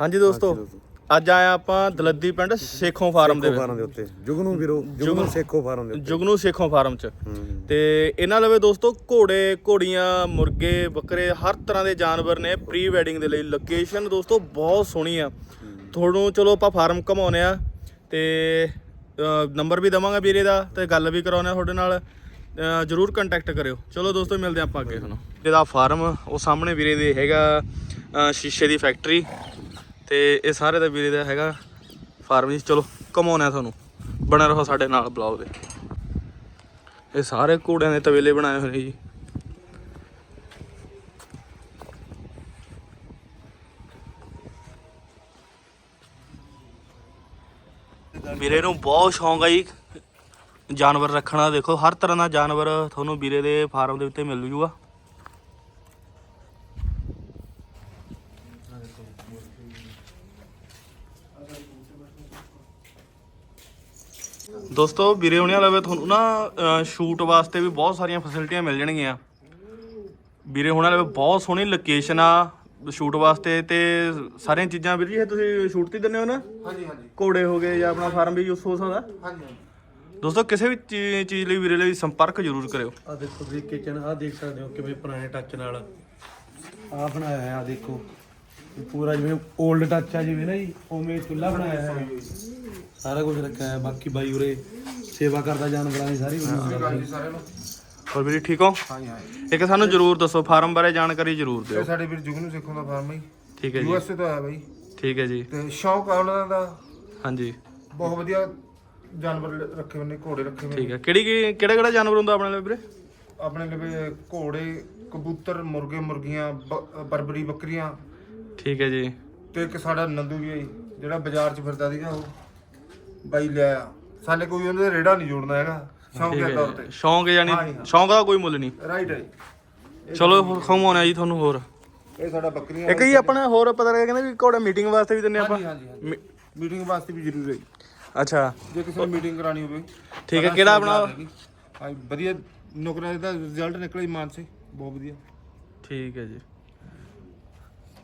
ਹਾਂਜੀ ਦੋਸਤੋ ਅੱਜ ਆਇਆ ਆਪਾਂ ਦਲੱਦੀ ਪਿੰਡ ਸੇਖੋਂ ਫਾਰਮ ਦੇ ਫਾਰਮ ਦੇ ਉੱਤੇ। ਜੁਗਨੂ ਵੀਰੋ ਜੁਗਨੂ ਸੇਖੋ ਫਾਰਮ ਦੇ ਉੱਤੇ। ਜੁਗਨੂ ਸੇਖੋਂ ਫਾਰਮ 'ਚ। ਤੇ ਇਹਨਾਂ ਲਵੇ ਦੋਸਤੋ ਘੋੜੇ ਘੋੜੀਆਂ ਮੁਰਗੇ ਬੱਕਰੇ ਹਰ ਤਰ੍ਹਾਂ ਦੇ ਜਾਨਵਰ ਨੇ ਪ੍ਰੀ ਵੈਡਿੰਗ ਦੇ ਲਈ ਲੋਕੇਸ਼ਨ ਦੋਸਤੋ ਬਹੁਤ ਸੋਹਣੀ ਆ। ਤੁਹਾਨੂੰ ਚਲੋ ਆਪਾਂ ਫਾਰਮ ਘਮਾਉਨੇ ਆ। ਤੇ ਨੰਬਰ ਵੀ ਦਵਾਂਗਾ ਵੀਰੇ ਦਾ ਤੇ ਗੱਲ ਵੀ ਕਰਾਉਨੇ ਆ ਤੁਹਾਡੇ ਨਾਲ। ਜਰੂਰ ਕੰਟੈਕਟ ਕਰਿਓ। ਚਲੋ ਦੋਸਤੋ ਮਿਲਦੇ ਆਪਾਂ ਅੱਗੇ। ਤੁਹਾਨੂੰ ਇਹਦਾ ਫਾਰਮ ਉਹ ਸਾਹਮਣੇ ਵੀਰੇ ਦੇ ਹੈਗਾ ਸ਼ੀਸ਼ੇ ਦੀ ਫੈਕਟਰੀ ਤੇ ਇਹ ਸਾਰੇ ਦਾ ਵੀਰੇ ਦਾ ਹੈਗਾ ਫਾਰਮ ਜੀ, ਚਲੋ ਘਮਾਉਨੇ ਤੁਹਾਨੂੰ। ਬਣੇ ਰਹੋ ਸਾਡੇ ਨਾਲ ਬਲੌਗ ਦੇ। ਇਹ ਸਾਰੇ ਘੋੜਿਆਂ ਦੇ ਤਵੇਲੇ ਬਣਾਏ ਹੋਏ ਜੀ। ਵੀਰੇ ਨੂੰ ਬਹੁਤ ਸ਼ੌਂਕ ਆ ਜੀ। ਜਾਨਵਰ ਰੱਖਣਾ ਦੇਖੋ, ਹਰ ਤਰ੍ਹਾਂ ਦਾ ਜਾਨਵਰ ਤੁਹਾਨੂੰ ਵੀਰੇ ਦੇ ਫਾਰਮ ਦੇ ਉੱਤੇ ਮਿਲ ਜੂਗਾ। ਦੋਸਤੋ ਵੀਰੇ ਹੁਣਿਆਂ ਲਵੇ ਤੁਹਾਨੂੰ ਨਾ ਸ਼ੂਟ ਵਾਸਤੇ ਵੀ ਬਹੁਤ ਸਾਰੀਆਂ ਫੈਸਿਲਿਟੀਆਂ ਮਿਲ ਜਾਣਗੀਆਂ। ਵੀਰੇ ਹੁਣਾਂ ਲਵੇ ਬਹੁਤ ਸੋਹਣੀ ਲੋਕੇਸ਼ਨ ਆ ਸ਼ੂਟ ਵਾਸਤੇ ਤੇ ਸਾਰੀਆਂ ਚੀਜ਼ਾਂ ਵੀਰ ਜੀ ਇਹ ਤੁਸੀਂ ਸ਼ੂਟ ਤੇ ਦਿੰਦੇ ਹੋ ਨਾ? ਹਾਂਜੀ ਹਾਂਜੀ। ਘੋੜੇ ਹੋ ਗਏ ਜਾਂ ਆਪਣਾ ਫਾਰਮ ਵੀ ਯੂਸ ਹੋ ਸਕਦਾ? ਹਾਂਜੀ ਦੋਸਤੋ ਕਿਸੇ ਵੀ ਚੀਜ਼ ਲਈ ਵੀਰੇ ਲਈ ਸੰਪਰਕ ਜ਼ਰੂਰ ਕਰਿਓ। ਆ ਦੇਖੋ ਵੀ ਕਿਚਨ ਆ ਦੇਖ ਸਕਦੇ ਹੋ ਕਿਵੇਂ ਪੁਰਾਣੇ ਟੱਚ ਨਾਲ। ਆ ਬਣਾਇਆ ਹੈ ਆ ਦੇਖੋ। ਇਹ ਪੂਰਾ ਜਿਵੇਂ 올ਡ ਟੱਚ ਆ ਜਿਵੇਂ ਨਾ ਜੀ ਉਵੇਂ ਚੁੱਲ੍ਹਾ ਬਣਾਇਆ ਹੈ ਸਾਰਾ ਕੁਝ ਰੱਖਿਆ ਹੈ ਬਾਕੀ ਬਾਈ ਉਰੇ ਸੇਵਾ ਕਰਦਾ ਜਾਨਵਰਾਂ ਦੀ ਸਾਰੀ ਹਾਂਜੀ ਸਾਰਿਆਂ ਨੂੰ। ਹੋਰ ਵੀਰੇ ਠੀਕ ਹੋ? ਹਾਂਜੀ ਹਾਂਜੀ। ਇੱਕ ਸਾਨੂੰ ਜ਼ਰੂਰ ਦੱਸੋ ਫਾਰਮ ਬਾਰੇ ਜਾਣਕਾਰੀ ਜ਼ਰੂਰ ਦਿਓ। ਇਹ ਸਾਡੇ ਵੀਰ ਜੁਗਨੂ ਸਿੱਖੋਂ ਦਾ ਫਾਰਮ ਹੈ ਠੀਕ ਹੈ ਜੀ। ਯੂਐਸਏ ਤੋਂ ਆਇਆ ਬਾਈ। ਠੀਕ ਹੈ ਜੀ। ਤੇ ਸ਼ੌਂਕ ਆ ਉਹਨਾਂ ਦਾ। ਹਾਂਜੀ। ਬਹੁਤ ਵਧੀਆ ਜਾਨਵਰ ਰੱਖੇ ਹੋਏ ਨੇ ਘੋੜੇ ਰੱਖੇ ਹੋਏ ਨੇ। ਠੀਕ ਹੈ। ਕਿਹੜੀ ਕਿਹੜੀ- ਕਿਹੜਾ ਕਿਹੜਾ ਜਾਨਵਰ ਹੁੰਦਾ ਆਪਣੇ ਲਈ ਵੀਰੇ? ਆਪਣੇ ਲਈ ਘੋੜੇ ਕਬੂਤਰ ਮੁਰਗੇ ਮੁਰਗੀਆਂ ਬਰਬਰੀ ਬੱਕਰੀਆਂ। ਠੀਕ ਹੈ ਜੀ ਤੇ ਇੱਕ ਸਾਡਾ ਨੰਦੂ ਹੈ ਜੀ, ਜਿਹੜਾ ਬਾਜ਼ਾਰ 'ਚ ਫਿਰਦਾ ਸੀਗਾ ਉਹ ਬਾਈ ਲਿਆ ਸਾਲੇ ਕੋਈ ਉਹਦੇ ਰੇੜਾ ਨਹੀਂ ਜੋੜਨਾ ਹੈਗਾ ਸ਼ੌਂਕ ਠੀਕ ਦੇ ਹੈ ਤੌਰ ਜੀ। ਤੇ ਸ਼ੌਂਕ ਯਾਨੀ ਹਾਂ ਜੀ, ਹਾਂ। ਸ਼ੌਂਕ ਦਾ ਕੋਈ ਮੁੱਲ ਨਹੀਂ ਰਾਈਟ ਹੈ ਜੀ। ਚਲੋ ਖਵਾਉਣਾ ਜੀ ਤੁਹਾਨੂੰ ਹੋਰ ਇਹ ਸਾਡਾ ਬੱਕਰੀਆਂ ਇੱਕ ਜੀ ਆਪਣਾ ਹੋਰ ਪਤਾ ਲੱਗਾ ਕਹਿੰਦੇ ਵੀ ਘੋੜਾ ਮੀਟਿੰਗ ਵਾਸਤੇ ਵੀ ਦਿੰਨੇ ਆਪਾਂ ਹਾਂਜੀ ਹਾਂਜੀ ਹਾਂਜੀ। ਮੀ- ਮੀਟਿੰਗ ਵਾਸਤੇ ਵੀ ਜ਼ਰੂਰੀ ਹੈ ਜੀ। ਅੱਛਾ ਜੇ ਕਿਸੇ ਨੇ ਮੀਟਿੰਗ ਕਰਾਣੀ ਹੋਵੇ ਠੀਕ ਹੈ ਸਾਡਾ ਕਿਹੜਾ ਆਪਣਾ। ਹਾਂ ਜੀ, ਵਧੀਆ ਨੌਕਰਾਂ ਦਾ ਰਿਜ਼ਲਟ ਨਿਕਲਿਆ ਜੀ ਮਾਨਸੇ ਬਹੁਤ ਵਧੀਆ ਠੀਕ ਹੈ ਜੀ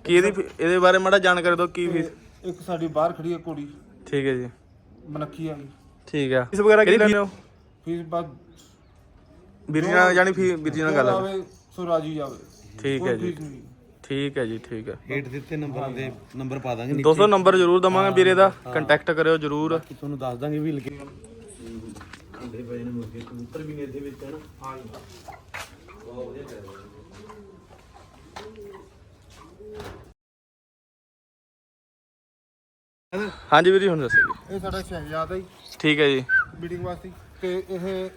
ਕੀ ਇਹਦੀ ਫੀ- ਇਹਦੇ ਬਾਰੇ ਮਾੜਾ ਜਾਣਕਾਰੀ ਦਿਓ ਕੀ ਫੀਸ? ਤੇ ਇੱਕ ਸਾਡੀ ਬਾਹਰ ਖੜੀ ਹੈ ਕੁੜੀ ਠੀਕ ਹੈ ਜੀ। ਮਨੱਖੀ ਆ ਗਈ ਠੀਕ ਹੈ ਫੀਸ ਵਗੈਰਾ ਕੀ ਲੈਂਦੇ ਹੋ? ਫੀਸ ਬਾਅਦ ਵੀਰ ਜੀ ਨਾਲ ਜਾਨੀ ਫੀ ਵੀਰ ਜੀ ਨਾਲ ਗੱਲ ਹੈ। ਆਵੇ ਸੋ ਰਾਜੀ ਜਾਵੇ। ਠੀਕ ਹੈ ਜੀ। ਠੀਕ ਹੈ ਜੀ ਠੀਕ ਹੈ। ਹੇਠ ਦਿੱਤੇ ਨੰਬਰਾਂ ਦੇ ਨੰਬਰ ਪਾ ਦਾਂਗੇ ਨੀਚੇ। ਦੋਸਤੋ ਨੰਬਰ ਜ਼ਰੂਰ ਦਵਾਂਗੇ ਵੀਰੇ ਦਾ। ਕੰਟੈਕਟ ਕਰਿਓ ਜ਼ਰੂਰ। ਤੁਹਾਨੂੰ ਦੱਸ ਦਾਂਗੇ ਵੀ ਲੱਗੇ। ਖੰਡੇ ਪਏ ਨੇ ਮੁਰਗੇ ਕਬੂਤਰ ਵੀ ਨੇ ਇਹਦੇ ਵਿੱਚ ਹਨ? ਹਾਂ ਜੀ। ਬਹੁਤ ਵਧੀਆ ਚੱਲ ਹਾਂਜੀ ਵੀਰ ਜੀ ਹੁਣ ਦੱਸੋ ਜੀ। ਇਹ ਸਾਡਾ ਸ਼ਹਿਜ਼ਾਦ ਹੈ ਜੀ। ਠੀਕ ਹੈ ਜੀ। ਮੀਟਿੰਗ ਵਾਸਤੇ। ਤੇ ਇਹ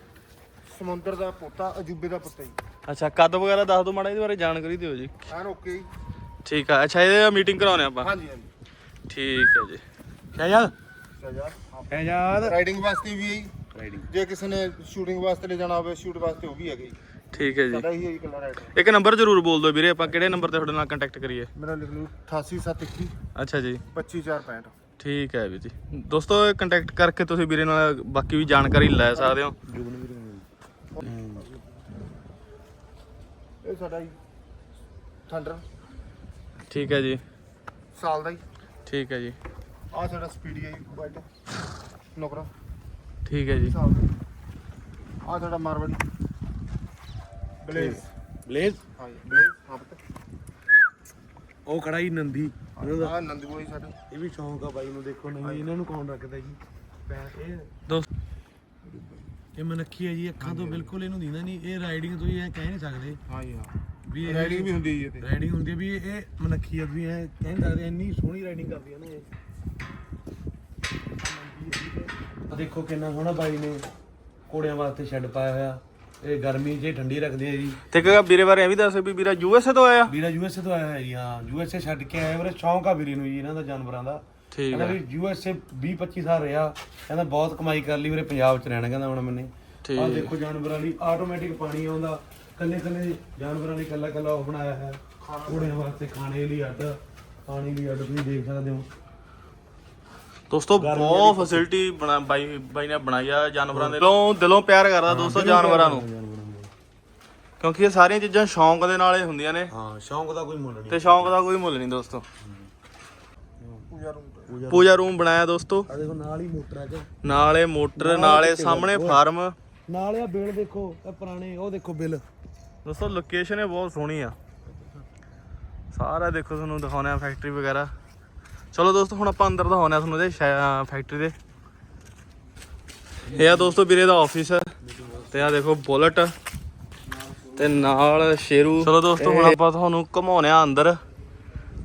ਸਮੁੰਦਰ ਦਾ ਪੋਤਾ ਅਜੂਬੇ ਦਾ ਪੁੱਤ ਹੈ ਜੀ। ਅੱਛਾ ਕੱਦ ਵਗੈਰਾ ਦੱਸ ਦਿਓ ਮਾੜਾ ਇਹਦੇ ਬਾਰੇ ਜਾਣਕਾਰੀ ਦਿਓ ਜੀ। ਐਨ ਓਕੇ ਜੀ। ਠੀਕ ਆ ਅੱਛਾ ਇਹਦੇ ਮੀਟਿੰਗ ਕਰਾਉਣੇ ਆਪਾਂ। ਹਾਂਜੀ ਹਾਂਜੀ। ਠੀਕ ਹੈ ਜੀ। ਸ਼ਹਿਜਾਦ? ਸ਼ਹਿਜ਼ਾਦ। ਸ਼ਹਿਜਾਦ? ਰਾਈਡਿੰਗ ਵਾਸਤੇ ਵੀ ਹੈ ਜੀ। ਰਾਈਡਿੰਗ ਜੇ ਕਿਸੇ ਨੇ ਸ਼ੂਟਿੰਗ ਵਾਸਤੇ ਲੈ ਜਾਣਾ ਹੋਵੇ ਸ਼ੂਟ ਵਾਸਤੇ ਉਹ ਵੀ ਹੈਗੇ ਜੀ। ਠੀਕ ਹੈ ਜੀ। ਸਾਡਾ ਹੀ ਹੈ ਇਕੱਲਾ ਇੱਕ ਨੰਬਰ ਜ਼ਰੂਰ ਬੋਲ ਦਿਓ ਵੀਰੇ ਆਪਾਂ ਕਿਹੜੇ ਨੰਬਰ ਤੇ ਤੁਹਾਡੇ ਨਾਲ ਕੰਟੈਕਟ ਕਰੀਏ? ਮੇਰਾ ਲਿਖ ਲਓ 88721 ਅੱਛਾ ਜੀ। 25465 ਠੀਕ ਹੈ ਵੀਰ ਜੀ। ਦੋਸਤੋ ਕੰਟੈਕਟ ਕਰਕੇ ਤੁਸੀਂ ਵੀਰੇ ਨਾਲ ਬਾਕੀ ਵੀ ਜਾਣਕਾਰੀ ਲੈ ਸਕਦੇ ਹੋ। ਇਹ ਸਾਡਾ ਜੀ ਥੰਡਰ ਠੀਕ ਹੈ ਜੀ। ਸਾਲ ਦਾ ਜੀ। ਠੀਕ ਹੈ ਜੀ। ਆ ਸਾਡਾ ਸਪੀਡੀ ਹੈ ਜੀ ਵਾਈਟ ਨੌਕਰਾ। ਠੀਕ ਹੈ ਜੀ। ਸਾਲ ਦਾ। ਆ ਸਾਡਾ ਮਾਰਵਾੜੀ ਬਲੇਜ਼। ਬਲੇਜ਼? ਹਾਂ ਜੀ ਬਲੇਜ਼ ਹਾਂ ਪੁੱਤ। ਉਹ ਖੜਾ ਹੀ ਨੰਦੀ। ਉਹਨਾਂ ਦਾ ਆ ਨੰਦਗੋਈ ਸਾਡਾ। ਇਹ ਵੀ ਸ਼ੌਂਕ ਆ ਬਾਈ ਨੂੰ ਦੇਖੋ ਨਹੀਂ ਇਹਨਾਂ ਨੂੰ ਕੌਣ ਰੱਖਦਾ ਜੀ? ਪੈ- ਇਹ ਦੋਸਤ। ਇਹ ਮਨੱਖੀ ਹੈ ਜੀ ਅੱਖਾਂ ਤੋਂ ਬਿਲਕੁਲ ਇਹਨੂੰ ਦਿੰਦਾ ਨਹੀਂ। ਇਹ ਰਾਈਡਿੰਗ ਤੋਂ ਹੀ ਇਹ ਕਹਿ ਨਹੀਂ ਸਕਦੇ। ਹਾਂ ਜੀ ਹਾਂ। ਵੀ ਇਹ ਰਾਈਡਿੰਗ ਵੀ ਹੁੰਦੀ ਹੈ ਜੀ ਰਾਈਡਿੰਗ ਹੁੰਦੀ ਹੈ ਵੀ ਇਹ ਮਨੱਖੀ ਆ ਵੀ ਇਹ ਕਹਿ ਨਹੀਂ ਸਕਦੇ ਇੰਨੀ ਸੋਹਣੀ ਰਾਈਡਿੰਗ ਕਰਦੀ ਹੈ ਨਾ ਇਹ। ਆਹ ਦੇਖੋ ਕਿੰਨਾ ਸੋਹਣਾ ਬਾਈ ਨੇ ਘੋੜਿਆਂ ਵਾਸਤੇ ਸ਼ੈੱਡ ਪਾਇਆ ਹੋਇਆ। ਇਹ ਗਰਮੀ 'ਚ ਠੰਡੀ ਰੱਖਦੇ ਆ ਜੀ। ਤੇ ਇੱਕ ਵੀਰੇ ਬਾਰੇ ਇਹ ਵੀ ਦੱਸ ਵੀ ਵੀਰਾ ਯੂਐਸਏ ਤੋਂ ਆਇਆ? ਵੀਰਾ ਯੂਐਸਏ ਤੋਂ ਆਇਆ ਹੈ। ਜੀ ਹਾਂ ਯੂਐਸਏ ਛੱਡ ਕੇ ਆਇਆ ਵੀਰੇ ਸ਼ੌਂਕ ਆ ਵੀਰੇ ਨੂੰ ਜੀ ਇਹਨਾਂ ਦਾ ਜਾਨਵਰਾਂ ਦਾ। ਠੀਕ ਕਹਿੰਦਾ ਹੈ ਵੀ ਯੂਐਸਏ 20 25 ਸਾਲ ਰਿਹਾ ਕਹਿੰਦਾ ਬਹੁਤ ਕਮਾਈ ਕਰ ਲਈ ਵੀਰੇ ਪੰਜਾਬ 'ਚ ਰਹਿਣਾ ਕਹਿੰਦਾ ਹੁਣ ਮੈਨੇ। ਠੀਕ। ਆਹ ਦੇਖੋ ਜਾਨਵਰਾਂ ਲਈ ਆਟੋਮੈਟਿਕ ਪਾਣੀ ਆਉਂਦਾ ਕੱਲੇ ਕੱਲੇ ਜਾਨਵਰਾਂ ਲਈ ਕੱਲਾ ਕੱਲਾ ਉਹ ਬਣਾਇਆ ਹੈ। ਘੋੜਿਆਂ ਵਾਸਤੇ ਖਾਣੇ ਲਈ ਅੱਡ ਪਾਣੀ ਲਈ ਅੱਡ ਤੁਸੀਂ ਦੇਖ ਸਕਦੇ ਹੋ। ਦੋਸਤੋ ਬਹੁਤ ਫੈਸਿਲਿਟੀ ਬਣਾ ਬਾਈ ਬਾਈ ਨੇ ਬਣਾਈ ਆ ਜਾਨਵਰਾਂ ਦੇ। ਦਿਲੋਂ ਦਿਲੋਂ ਪਿਆਰ ਕਰਦਾ ਦੋਸਤੋ ਜਾਨਵਰਾਂ ਨੂੰ। ਕਿਉਂਕਿ ਇਹ ਸਾਰੀਆਂ ਚੀਜ਼ਾਂ ਸ਼ੌਂਕ ਦੇ ਨਾਲ ਹੀ ਹੁੰਦੀਆਂ ਨੇ। ਹਾਂ ਸ਼ੌਂਕ ਦਾ ਕੋਈ ਮੁੱਲ ਨਹੀਂ। ਤੇ ਸ਼ੌਂਕ ਦਾ ਕੋਈ ਮੁੱਲ ਨਹੀਂ ਦੋਸਤੋ। ਪੂਜਾ ਰੂਮ ਪੂਜਾ ਰੂਮ ਬਣਾਇਆ ਦੋਸਤੋ। ਆ ਦੇਖੋ ਨਾਲ ਹੀ ਮੋਟਰ ਹੈ ਚ ਨਾਲੇ ਮੋਟਰ ਨਾਲੇ ਸਾਹਮਣੇ ਫਾਰਮ। ਨਾਲ ਆ ਬਿੱਲ ਦੇਖੋ ਇਹ ਪੁਰਾਣੇ ਉਹ ਦੇਖੋ ਬਿੱਲ। ਦੋਸਤੋ ਲੋਕੇਸ਼ਨ ਇਹ ਬਹੁਤ ਸੋਹਣੀ ਆ। ਸਾਰਾ ਦੇਖੋ ਤੁਹਾਨੂੰ ਦਿਖਾਉਣੇ ਆ ਫੈਕਟਰੀ ਵਗੈਰਾ। ਚਲੋ ਦੋਸਤੋ ਹੁਣ ਆਪਾਂ ਅੰਦਰ ਦਿਖਾਉਣੇ ਆ ਤੁਹਾਨੂੰ ਇਹਦੇ ਫੈਕਟਰੀ ਦੇ। ਇਹ ਆ ਦੋਸਤੋ ਵੀਰੇ ਦਾ ਆਫਿਸ ਹੈ ਤੇ ਆ ਦੇਖੋ ਬੁਲਟ। ਤੇ ਨਾਲ ਸ਼ੇਰੂ। ਚਲੋ ਦੋਸਤੋ ਹੁਣ ਆਪਾਂ ਤੁਹਾਨੂੰ ਘੁਮਾਉਣੇ ਆ ਅੰਦਰ।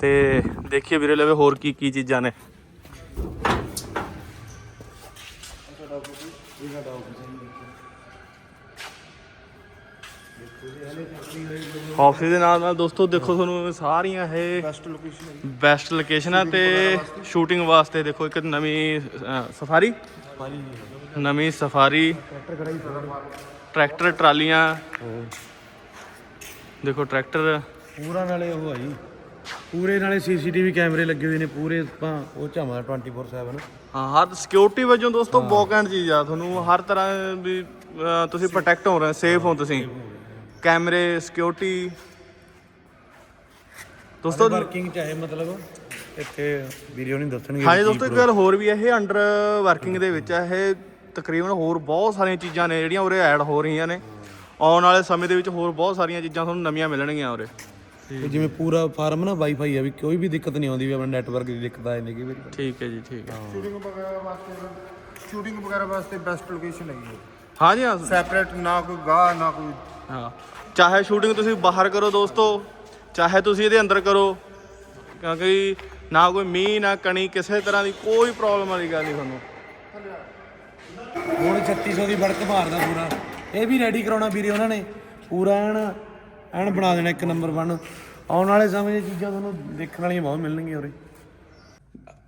ਤੇ ਦੇਖੀਏ ਵੀਰੇ ਲਵੇ ਹੋਰ ਕੀ ਕੀ ਚੀਜ਼ਾਂ ਨੇ। ਆਫਿਸ ਦੇ ਨਾਲ ਨਾਲ ਦੋਸਤੋ ਦੇਖੋ ਤੁਹਾਨੂੰ ਸਾਰੀਆਂ ਇਹ ਬੈਸਟ ਲੋਕੇਸ਼ਨ ਬੈਸਟ ਲੋਕੇਸ਼ਨਾਂ ਤੇ ਸ਼ੂਟਿੰਗ ਵਾਸਤੇ। ਦੇਖੋ ਇੱਕ ਨਵੀਂ ਸਫਾਰੀ। ਨਵੀਂ ਸਫਾਰੀ। ਟਰੈਕਟਰ ਟਰਾਲੀਆਂ। ਦੇਖੋ ਟਰੈਕਟਰ। ਪੂਰਾ ਨਾਲੇ ਉਹ ਆ ਜੀ। ਪੂਰੇ ਨਾਲੇ ਸੀਸੀਟੀਵੀ ਕੈਮਰੇ ਲੱਗੇ ਹੋਏ ਨੇ ਪੂਰੇ ਆਪਾਂ ਉਹ ਝਾਵਾਂ 24/7 ਹਾਂ ਹਰ ਸਿਕਿਉਰਿਟੀ ਵਜੋਂ ਦੋਸਤੋ ਬਹੁਤ ਘੈਂਟ ਚੀਜ਼ ਆ। ਤੁਹਾਨੂੰ ਹਰ ਤਰ੍ਹਾਂ ਵੀ ਤੁਸੀਂ ਪ੍ਰੋਟੈਕਟ ਹੋ ਰਹੇ ਸੇਫ ਹੋ ਤੁਸੀਂ। ਕੈਮਰੇ ਸਿਕਿਉਰਿਟੀ ਦੋਸਤੋ ਵਰਕਿੰਗ ਚਾਹੇ ਮਤਲਬ ਇੱਥੇ ਵੀਡੀਓ ਨਹੀਂ ਦੱਸਣਗੇ ਹਾਂਜੀ ਦੋਸਤੋ ਇੱਕ ਗੱਲ ਹੋਰ ਵੀ ਹੈ ਇਹ ਅੰਡਰ ਵਰਕਿੰਗ ਦੇ ਵਿੱਚ ਹੈ ਇਹ ਤਕਰੀਬਨ ਹੋਰ ਬਹੁਤ ਸਾਰੀਆਂ ਚੀਜ਼ਾਂ ਨੇ ਜਿਹੜੀਆਂ ਉਰੇ ਐਡ ਹੋ ਰਹੀਆਂ ਨੇ। ਆਉਣ ਵਾਲੇ ਸਮੇਂ ਦੇ ਵਿੱਚ ਹੋਰ ਬਹੁਤ ਸਾਰੀਆਂ ਚੀਜ਼ਾਂ ਤੁਹਾਨੂੰ ਨਵੀਆਂ ਮਿਲਣਗੀਆਂ ਉਰੇ। ਤੇ ਜਿਵੇਂ ਪੂਰਾ ਫਾਰਮ ਨਾ ਵਾਈਫਾਈ ਆ ਵੀ ਕੋਈ ਵੀ ਦਿੱਕਤ ਨਹੀਂ ਆਉਂਦੀ ਵੀ ਆਪਣਾ ਨੈਟਵਰਕ ਦੀ ਦਿੱਕਤ ਆ ਜਾਂਦੀ ਵਾਰੀ। ਠੀਕ ਹੈ ਜੀ ਠੀਕ ਹੈ। ਸ਼ੂਟਿੰਗ ਵਗੈਰਾ ਵਾਸਤੇ ਸ਼ੂਟਿੰਗ ਵਗੈਰਾ ਵਾਸਤੇ ਬੈਸਟ ਲੋਕੇਸ਼ਨ ਹੈਗੀ ਹੈ ਹਾਂਜੀ ਹਾਂ। ਸੈਪਰੇਟ ਨਾ ਕੋਈ ਗਾਹ ਨਾ ਕੋਈ ਹਾਂ। ਚਾਹੇ ਸ਼ੂਟਿੰਗ ਤੁਸੀਂ ਬਾਹਰ ਕਰੋ ਦੋਸਤੋ ਚਾਹੇ ਤੁਸੀਂ ਇਹਦੇ ਅੰਦਰ ਕਰੋ ਕਿਉਂਕਿ ਨਾ ਕੋਈ ਮੀਂਹ ਨਾ ਕਣੀ ਕਿਸੇ ਤਰ੍ਹਾਂ ਦੀ ਕੋਈ ਪ੍ਰੋਬਲਮ ਵਾਲੀ ਗੱਲ ਨਹੀਂ ਤੁਹਾਨੂੰ। ਹੁਣ 3600 ਦੀ ਬੜਕ ਮਾਰਦਾ ਪੂਰਾ। ਇਹ ਵੀ ਰੈਡੀ ਕਰਾਉਣਾ ਵੀਰੇ ਉਹਨਾਂ ਨੇ। ਪੂਰਾ ਐਨ ਐਨ ਬਣਾ ਦੇਣਾ ਇੱਕ ਨੰਬਰ 1 ਆਉਣ ਵਾਲੇ ਸਮੇਂ 'ਚ ਚੀਜ਼ਾਂ ਤੁਹਾਨੂੰ ਦੇਖਣ ਵਾਲੀਆਂ ਬਹੁਤ ਮਿਲਣਗੀਆਂ ਉਰੇ।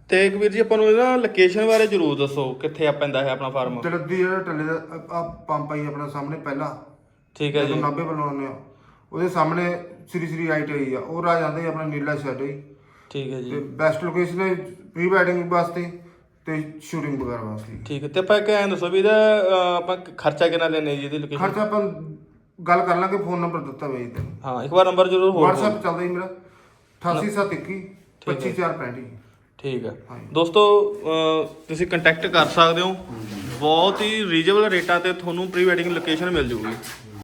ਤੇ ਇੱਕ ਵੀਰ ਜੀ ਆਪਾਂ ਨੂੰ ਇਹਦਾ ਲੋਕੇਸ਼ਨ ਬਾਰੇ ਜ਼ਰੂਰ ਦੱਸੋ ਕਿੱਥੇ ਆ ਪੈਂਦਾ ਹੈ ਆਪਣਾ ਫਾਰਮ ਜਲਦੀ ਜਿਹੜਾ ਟੱਲੇ ਦਾ ਆ ਪੰਪ ਆਈ ਆਪਣਾ ਸਾਹਮਣੇ ਪਹਿਲਾ। ਠੀਕ ਹੈ ਜਦੋਂ ਜੀ। ਨਾਭੇ ਵੱਲੋਂ ਆਉਂਦੇ ਆ ਉਹਦੇ ਸਾਹਮਣੇ ਸ੍ਰੀ ਸ੍ਰੀ ਆਈਟੀਆਈ ਆ ਉਹ ਰਾਹ ਜਾਂਦੇ ਆਪਣਾ ਨੀਲਾ ਸ਼ੈਡ ਹੀ ਠੀਕ ਹੈ ਜੀ। ਤੇ ਬੈਸਟ ਲੋਕੇਸ਼ਨ ਹੈ ਪ੍ਰੀ ਵੈਡਿੰਗ ਵਾਸਤੇ ਤੇ ਸ਼ੂਟਿੰਗ ਵਗੈਰਾ ਵਾਸਤੇ। ਠੀਕ ਹੈ ਤੇ ਆਪਾਂ ਐਂ ਦੱਸੋ ਵੀ ਇਹਦਾ ਅਹ, ਆਪਾਂ ਖਰਚਾ ਕਿੰਨਾ ਲੈਣੇ ਜੀ ਇਹਦੀ ਲੋਕੇਸ਼ਨ ਖਰਚਾ ਆਪਾਂ ਗੱਲ ਕਰ ਲਾਂਗੇ ਫੋਨ ਨੰਬਰ ਦਿੱਤਾ ਵੇ ਤੇ ਹਾਂ ਇੱਕ ਵਾਰ ਨੰਬਰ ਜ਼ਰੂਰ ਹੋਰ। WhatsApp ਚੱਲਦਾ ਹੀ ਮੇਰਾ 88721 25465 ਠੀਕ ਹੈ। ਦੋਸਤੋ ਅਹ, ਤੁਸੀਂ ਕੰਟੈਕਟ ਕਰ ਸਕਦੇ ਹੋ। ਬਹੁਤ ਹੀ ਰੀਜਨੇਬਲ ਰੇਟਾਂ ਤੇ ਤੁਹਾਨੂੰ ਪ੍ਰੀ ਵੈਡਿੰਗ ਲੋਕੇਸ਼ਨ ਮਿਲ ਜੂਗੀ।